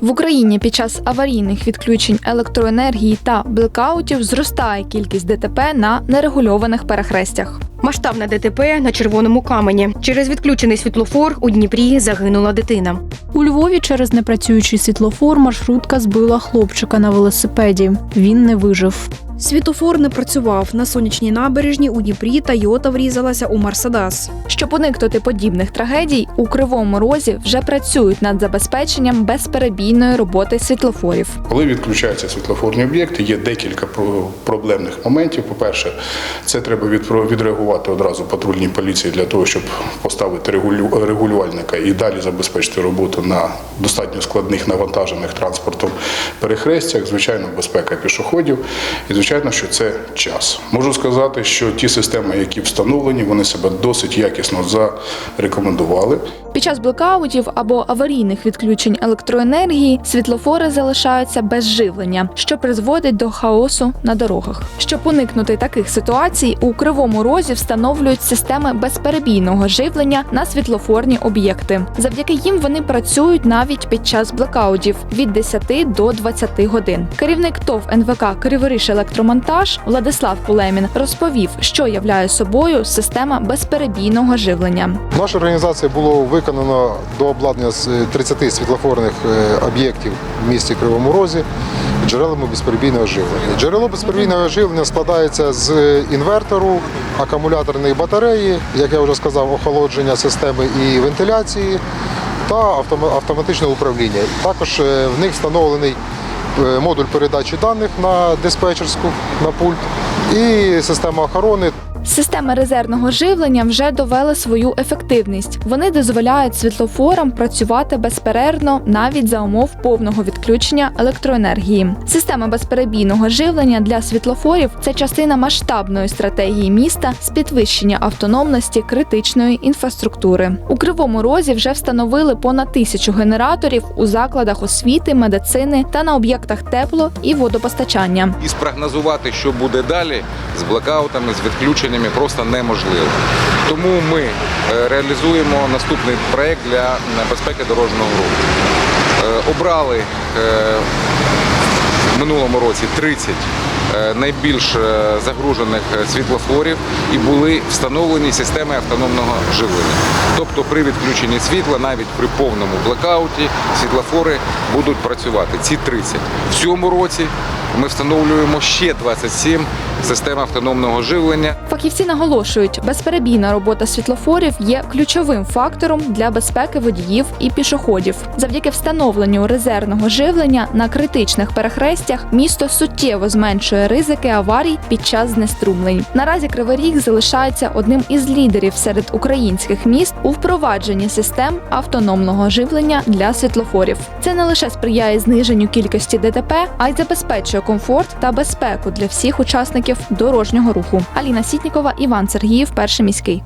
В Україні під час аварійних відключень електроенергії та блекаутів зростає кількість ДТП на нерегульованих перехрестях. Масштабне ДТП на червоному камені. Через відключений світлофор у Дніпрі загинула дитина. У Львові через непрацюючий світлофор маршрутка збила хлопчика на велосипеді. Він не вижив. Світофор не працював на сонячній набережні у Дніпрі. Тойота врізалася у Мерседес. Щоб уникнути подібних трагедій, у кривому розі вже працюють над забезпеченням безперебійної роботи світлофорів. Коли відключаються світлофорні об'єкти, є декілька проблемних моментів. По-перше, це треба відреагувати одразу патрульній поліції для того, щоб поставити регулю- регулювальника і далі забезпечити роботу на достатньо складних навантажених транспортом перехрестях. Звичайно, безпека пішоходів, і звичайно, що це час. Можу сказати, що ті системи, які встановлені, вони себе досить якісно зарекомендували. Під час блекаутів або аварійних відключень електроенергії світлофори залишаються без живлення, що призводить до хаосу на дорогах. Щоб уникнути таких ситуацій, у кривому розі встановлюють системи безперебійного живлення на світлофорні об'єкти. Завдяки їм вони працюють навіть під час блекаутів від 10 до 20 годин. Керівник ТОВ НВК Криворіж електромонтаж Владислав Кулемін розповів, що являє собою система безперебійного живлення. В нашій організації було виконано до обладнання з 30 світлофорних е, об'єктів в місті Кривому Розі джерелами безперебійного живлення. Джерело безперебійного живлення складається з інвертору, акумуляторної батареї, як я вже сказав, охолодження системи і вентиляції та автома- автоматичне управління. Також е, в них встановлений е, модуль передачі даних на диспетчерську на пульт і система охорони Системи резервного живлення вже довели свою ефективність. Вони дозволяють світлофорам працювати безперервно навіть за умов повного відключення електроенергії. Система безперебійного живлення для світлофорів це частина масштабної стратегії міста з підвищення автономності критичної інфраструктури. У кривому розі вже встановили понад тисячу генераторів у закладах освіти, медицини та на об'єктах тепло і водопостачання. І спрогнозувати, що буде далі з блекаутами, з відключеннями просто неможливо. Тому ми е, реалізуємо наступний проєкт для безпеки дорожнього руху. Е, Обрали е, в минулому році 30 е, найбільш загружених світлофорів і були встановлені системи автономного живлення. Тобто при відключенні світла, навіть при повному блекауті, світлофори будуть працювати. Ці 30. В цьому році ми встановлюємо ще 27 систем автономного живлення. Фахівці наголошують, безперебійна робота світлофорів є ключовим фактором для безпеки водіїв і пішоходів. Завдяки встановленню резервного живлення на критичних перехрестях місто суттєво зменшує ризики аварій під час знеструмлень. Наразі Кривий Ріг залишається одним із лідерів серед українських міст у впровадженні систем автономного живлення для світлофорів. Це не лише сприяє зниженню кількості ДТП, а й забезпечує комфорт та безпеку для всіх учасників дорожнього руху. Аліна Сітнікова, Іван Сергіїв, перший міський.